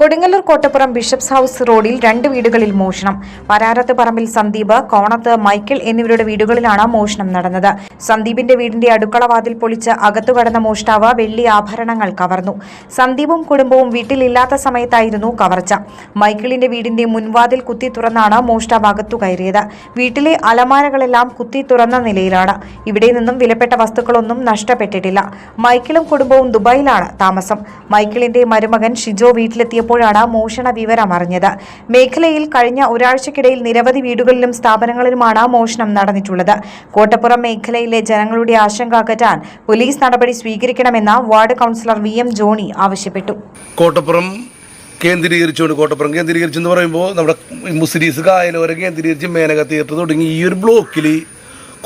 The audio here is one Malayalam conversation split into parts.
Kodungallur Kottappuram bishop's house റോഡിൽ രണ്ട് വീടുകളിൽ മോഷണം. വരാരത്ത് പറമ്പിൽ സന്ദീപ് കോണത്ത് മൈക്കിൾ എന്നിവരുടെ വീടുകളിലാണ് മോഷണം നടന്നത്. സന്ദീപിന്റെ വീടിന്റെ അടുക്കള വാതിൽ പൊളിച്ച് അകത്തു കടന്ന മോഷ്ടാവ് വെള്ളി ആഭരണങ്ങൾ കവർന്നു. സന്ദീപും കുടുംബവും വീട്ടിലില്ലാത്ത സമയത്തായിരുന്നു കവർച്ച. മൈക്കിളിന്റെ വീടിന്റെ മുൻവാതിൽ കുത്തി തുറന്നാണ് മോഷ്ടാവ് അകത്തു കയറിയത്. വീട്ടിലെ അലമാരകളെല്ലാം കുത്തി തുറന്ന നിലയിലാണ്. ഇവിടെ നിന്നും വിലപ്പെട്ട വസ്തുക്കളൊന്നും നഷ്ടപ്പെട്ടിട്ടില്ല. മൈക്കിളും കുടുംബവും ദുബായിലാണ് താമസം. മൈക്കിളിന്റെ മരുമകൻ ഷിജോ വീട്ടിലെത്തിയപ്പോഴാണ് മോഷണ വിവരം അറിഞ്ഞത്. മേഖലയിൽ കഴിഞ്ഞ ഒരാഴ്ചക്കിടയിൽ നിരവധി വീടുകളിലും സ്ഥാപനങ്ങളിലുമാണ് മോഷണം നടന്നിട്ടുള്ളത്. കോട്ടപ്പുറം മേഖലയിലെ ജനങ്ങളുടെ ആശങ്ക അകറ്റാൻ പോലീസ് നടപടി സ്വീകരിക്കണമെന്ന് ward councillor V M Johny ആവശ്യപ്പെട്ടു. കോട്ടപ്പുറം കേന്ദ്രീകരിച്ചുകൊണ്ട് കോട്ടപ്പുറം കേന്ദ്രീകരിച്ചു എന്ന് പറയുമ്പോൾ നമ്മുടെ മുസ്ലിംസ് കായലോരം കേന്ദ്രീകരിച്ച് മേനക തീർത്ത് തുടങ്ങി ഈ ഒരു ബ്ലോക്കിൽ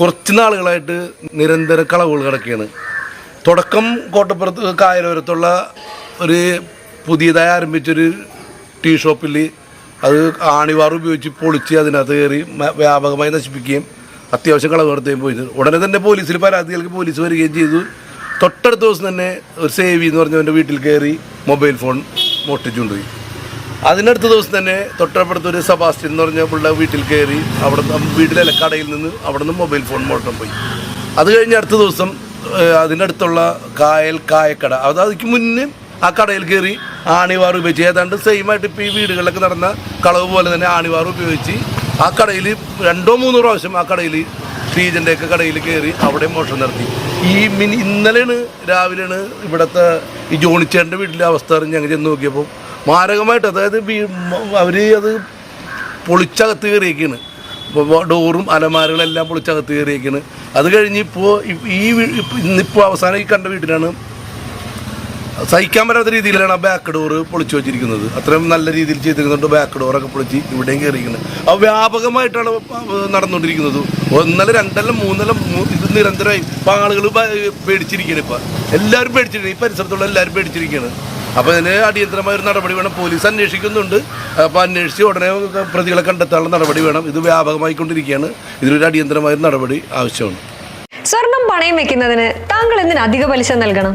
കുറച്ച് നാളുകളായിട്ട് നിരന്തര കളവുകൾ കിടക്കുകയാണ്. തുടക്കം കോട്ടപ്പുറത്ത് കായലോരത്തുള്ള ഒരു പുതിയതായി ആരംഭിച്ചൊരു ടീ ഷോപ്പിൽ അത് ആണിവാർ ഉപയോഗിച്ച് പൊളിച്ച് അതിനകത്ത് കയറി വ്യാപകമായി നശിപ്പിക്കുകയും അത്യാവശ്യം കളവ് നടത്തുകയും പോയി. ഉടനെ തന്നെ പോലീസിൽ പരാതി നൽകി പോലീസ് വരികയും ചെയ്തു. തൊട്ടടുത്ത ദിവസം തന്നെ ഒരു സേവി എന്ന് പറഞ്ഞവന്റെ വീട്ടിൽ കയറി മൊബൈൽ ഫോൺ മോഷ്ടിച്ചുകൊണ്ടുപോയി. അതിനടുത്ത ദിവസം തന്നെ തൊട്ടപ്പുറത്ത് ഒരു സബാസ്റ്റ്യൻ എന്ന് പറഞ്ഞ പിള്ള വീട്ടിൽ കയറി അവിടെ വീട്ടിലെ കടയിൽ നിന്ന് അവിടെ നിന്ന് മൊബൈൽ ഫോൺ മോട്ടം പോയി. അത് കഴിഞ്ഞ് അടുത്ത ദിവസം അതിനടുത്തുള്ള കായൽ കായക്കട അത് അതിക്ക് മുന്നേ ആ കടയിൽ കയറി ആണിവാർ ഉപയോഗിച്ച് ഏതാണ്ട് സെയിം ആയിട്ട് ഇപ്പോൾ ഈ വീടുകളിലൊക്കെ നടന്ന കളവ് പോലെ തന്നെ ആണിവാർ ഉപയോഗിച്ച് ആ കടയിൽ രണ്ടോ മൂന്നോ പ്രാവശ്യം ആ കടയിൽ ശ്രീജന്റെയൊക്കെ കടയിൽ കയറി അവിടെ മോഷണം നടത്തി. ഈ മിനി ഇന്നലെയാണ് രാവിലെയാണ് ഇവിടുത്തെ ഈ ജോണിച്ചേട്ടന്റെ വീട്ടിലെ അവസ്ഥ അറിഞ്ഞ് ഞങ്ങൾ ചെന്ന് നോക്കിയപ്പോൾ മാരകമായിട്ട് അതായത് അവർ അത് പൊളിച്ചകത്ത് കയറിയേക്കാണ് ഡോറും അലമാരകളെല്ലാം പൊളിച്ചകത്ത് കയറിയേക്കാണ് അത് കഴിഞ്ഞ് ഇപ്പോൾ ഈ ഇന്നിപ്പോൾ അവസാനം ഈ കണ്ട വീട്ടിലാണ് സഹിക്കാൻ പറ്റാത്ത രീതിയിലാണ് ആ ബാക്ക് ഡോറ് പൊളിച്ചു വെച്ചിരിക്കുന്നത്. അത്രയും നല്ല രീതിയിൽ ചെയ്തിരുന്നുണ്ട് ബാക്ക് ഡോറൊക്കെ പൊളിച്ച് ഇവിടെയും കയറിയിരിക്കുന്നത് അത് വ്യാപകമായിട്ടാണ് നടന്നുകൊണ്ടിരിക്കുന്നത്. ഒന്നല്ല രണ്ടല്ല മൂന്നല്ല ഇത് നിരന്തരമായി. ഇപ്പം ആളുകൾ പേടിച്ചിരിക്കുകയാണ് ഇപ്പം. എല്ലാവരും പേടിച്ചിരിക്കുകയാണ്. ഈ പരിസരത്തുള്ള എല്ലാവരും പേടിച്ചിരിക്കുകയാണ്. അപ്പോൾ അതിന് അടിയന്തരമായ ഒരു നടപടി വേണം. പോലീസ് അന്വേഷിക്കുന്നുണ്ട്. അപ്പോൾ അന്വേഷിച്ച് ഉടനെ പ്രതികളെ കണ്ടെത്താനുള്ള നടപടി വേണം. ഇത് വ്യാപകമായി കൊണ്ടിരിക്കുകയാണ് ഇതിനൊരു അടിയന്തരമായ നടപടി ആവശ്യമാണ്. സ്വർണം പണയം വെക്കുന്നതിന് താങ്കൾ എന്തിന് അധിക പലിശ നൽകണം?